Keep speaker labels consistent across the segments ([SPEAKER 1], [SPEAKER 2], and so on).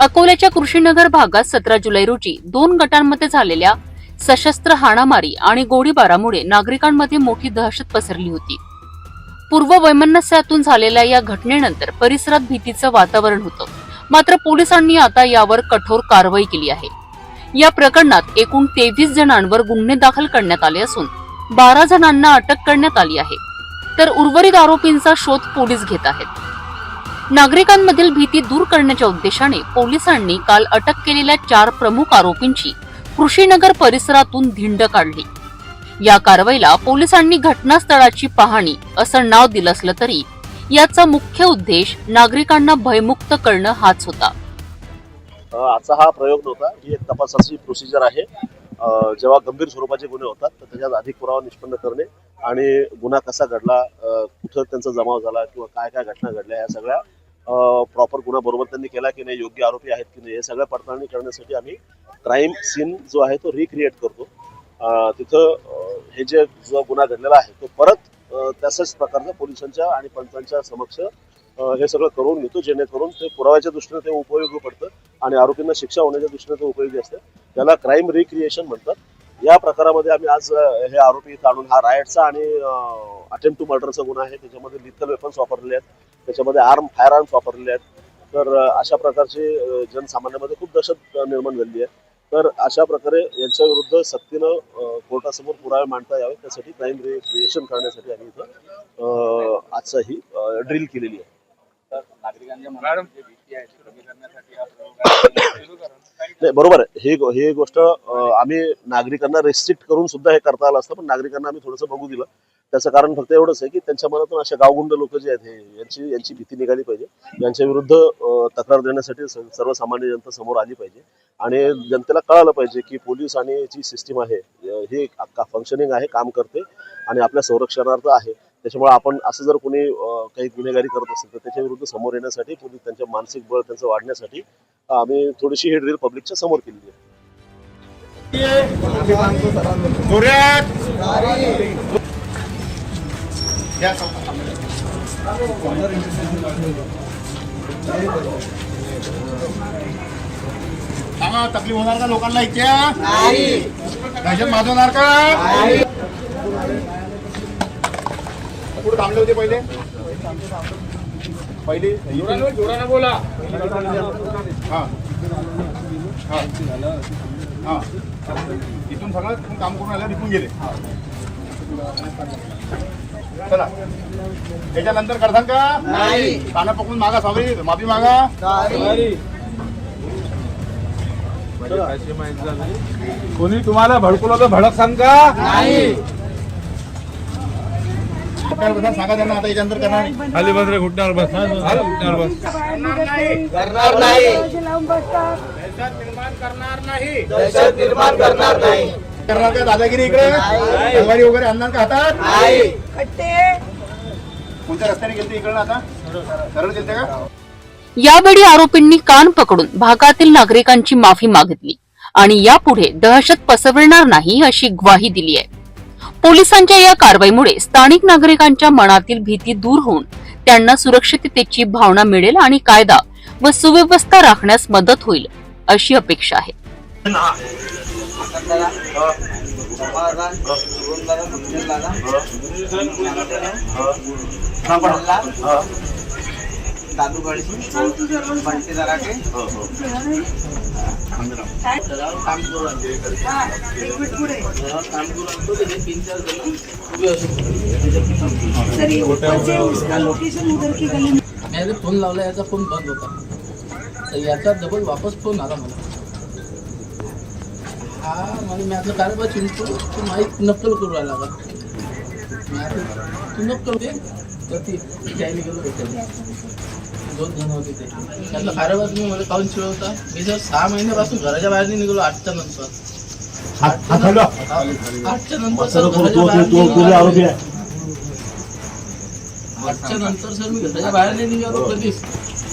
[SPEAKER 1] अकोल्याच्या कृषीनगर भागात सतरा जुलै रोजी दोन गटांमध्ये झालेल्या सशस्त्र हाणामारी आणि गोळीबारामुळे नागरिकांमध्ये मोठी दहशत पसरली होती. पूर्व वैमनस्यातून झालेल्या या घटनेनंतर परिसरात भीतीचं वातावरण होतं. मात्र पोलिसांनी आता यावर कठोर कारवाई केली आहे. या प्रकरणात एकूण तेवीस जणांवर गुन्हे दाखल करण्यात आले असून बारा जणांना अटक करण्यात आली आहे. तर उर्वरित आरोपींचा शोध पोलीस घेत आहेत. नागरिकांमधील भीती दूर करण्याच्या उद्देशाने पोलिसांनी काल अटक केलेल्या चार प्रमुख आरोपींची कृषीनगर परिसरातून धिंड काढली. या कारवाईला पोलिसांनी घटनास्थळाची पाहणी असं नाव दिलं असलं तरी याचा मुख्य उद्देश नागरिकांना भयमुक्त करणं हाच होता.
[SPEAKER 2] आजचा हा प्रयोग नव्हता. ही एक तपासाची प्रोसिजर आहे. जेव्हा गंभीर स्वरूपाचे गुन्हे होतात तर त्याच्यात अधिक पुरावा निष्पन्न करणे आणि गुन्हा कसा घडला कुठं त्यांचा जमाव झाला किंवा काय काय घटना घडल्या या सगळ्या प्रॉपर गुन्हा बरोबर त्यांनी केला की नाही योग्य आरोपी आहेत की नाही हे सगळ्या पडताळणी करण्यासाठी आम्ही क्राईम सीन जो आहे तो रिक्रिएट करतो. तिथं हे जे जो गुन्हा घडलेला आहे तो परत तसंच तशाच प्रकारचा पोलिसांच्या आणि पंचांच्या समक्ष हे सगळं करून घेतो जेणेकरून ते पुराव्याच्या दृष्टीने ते उपयोगी पडतं. आणि आरोपींना शिक्षा होण्याच्या दृष्टीने ते उपयोगी असते. त्याला क्राईम रिक्रिएशन म्हणतात. या प्रकारामध्ये आम्ही आज हे आरोपी इथं आणून हा रायटचा आणि अटेम्प्ट टू मर्डरचा गुन्हा आहे. त्याच्यामध्ये लिथल वेपन्स वापरलेले आहेत. त्याच्यामध्ये आर्म फायर आर्म्स वापरलेले आहेत. तर अशा प्रकारची जनसामान्यामध्ये खूप दहशत निर्माण झालेली आहे. तर अशा प्रकारे यांच्या विरुद्ध सक्तीनं कोर्टासमोर पुरावे मांडता यावे त्यासाठी क्राईम रिक्रिएशन करण्यासाठी आम्ही इथं आजचा ही ड्रिल केलेली आहे.
[SPEAKER 3] तर नागरिकांच्या
[SPEAKER 2] नाही बरोबर आहे. हे गो- ही गोष्ट आम्ही नागरिकांना रेस्ट्रिक्ट करून सुद्धा हे करता आलं असतं पण नागरिकांना आम्ही थोडंसं बघू दिलं. त्याचं कारण फक्त एवढंच आहे की त्यांच्या मनातून अशा गावगुंड लोक जे आहेत हे यांची यांची भीती निघाली पाहिजे. यांच्या विरुद्ध तक्रार देण्यासाठी सर्वसामान्य जनता समोर आली पाहिजे. आणि जनतेला कळालं पाहिजे की पोलीस आणि जी सिस्टीम आहे हे ही फंक्शनिंग आहे काम करते आणि आपल्या संरक्षणार्थ आहे. त्याच्यामुळे आपण असं जर कोणी काही गुन्हेगारी करत असेल तर त्याच्या विरुद्ध समोर येण्यासाठी पोलीस त्यांच्या मानसिक बळ त्यांचं वाढण्यासाठी आम्ही थोडीशी ही ड्रिल पब्लिकच्या समोर केलेली आहे.
[SPEAKER 4] तकलीफ होणार का लोकांना इतक्या? दहशत माजवणार का? कुठे थांबले होते पहिले? पहिले? जोरानं बोला. हा. हा. हा. इथून सगळं तिथून काम करून आल्या तिथून गेले. चला. त्याच्यानंतर करसान का? काना पकडून मागा सॉरी माफी मागा.
[SPEAKER 5] कोणी तुम्हाला भडकवलं तर भडक सांग का
[SPEAKER 4] काय बसा, सांगा त्यांना आता याच्यानंतर करणार. नाही.
[SPEAKER 5] खाली बस रे घुटण्यावर बस. खाली घुटण्यावर बस.
[SPEAKER 4] करणार का दादागिरी इकडे? अंगवारी वगैरे आणणार का हातात? कोणत्या रस्त्याने गेलते इकडे आता? सरळ गेलते का?
[SPEAKER 1] यावेळी आरोपींनी कान पकडून भागातील नागरिकांची माफी मागितली आणि यापुढे दहशत पसरविणार नाही अशी ग्वाही दिली आहे. पोलिसांच्या या कारवाईमुळे स्थानिक नागरिकांच्या मनातील भीती दूर होऊन त्यांना सुरक्षिततेची भावना मिळेल आणि कायदा व सुव्यवस्था राखण्यास मदत होईल अशी अपेक्षा आहे.
[SPEAKER 3] दादू गडशी बंटी जराके काम करू. काम करू तीन चार जण उभे असू मी. याचा फोन लावला याचा फोन बंद होता. तर याचा डबल वापस फोन आला मला. हा मला मी आपलं कारभार चिंतू तू माहीत नक्कल करू राहिला आता तू नक्कल दे. तर ती त्याने गेलो भेटायला दोन जण होते ते. त्यातला कारभार तुम्ही मला काऊन चिडवता मी जर सहा महिन्यापासून घराच्या बाहेर नाही निघालो आठच्या नंतर. आठच्या नंतर सर घराच्या बाहेर नाही निघालो. आठच्या नंतर सर मी घराच्या बाहेर नाही निघालो कधीच.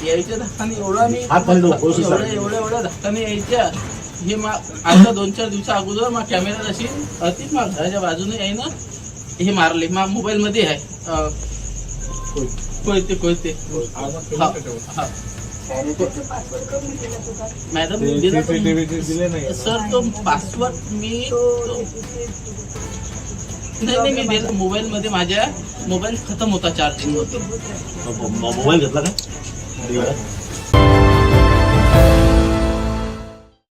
[SPEAKER 3] यायच्या धक्काने एवढा मी एवढ्या एवढ्या एवढ्या धक्काने यायच्या. हे मा आता दोन चार दिवसा अगोदर मा कॅमेरा अशी अति मा घराच्या बाजूने आहे ना हे मारले. मा मोबाईल मध्ये आहे. अं, हा, हा. मॅडम सर तो पासवर्ड मी नाही नाही मी दिला मोबाईल मध्ये माझ्या मोबाईल खतम होता चार्जिंग होते
[SPEAKER 2] मोबाईल घेतला का?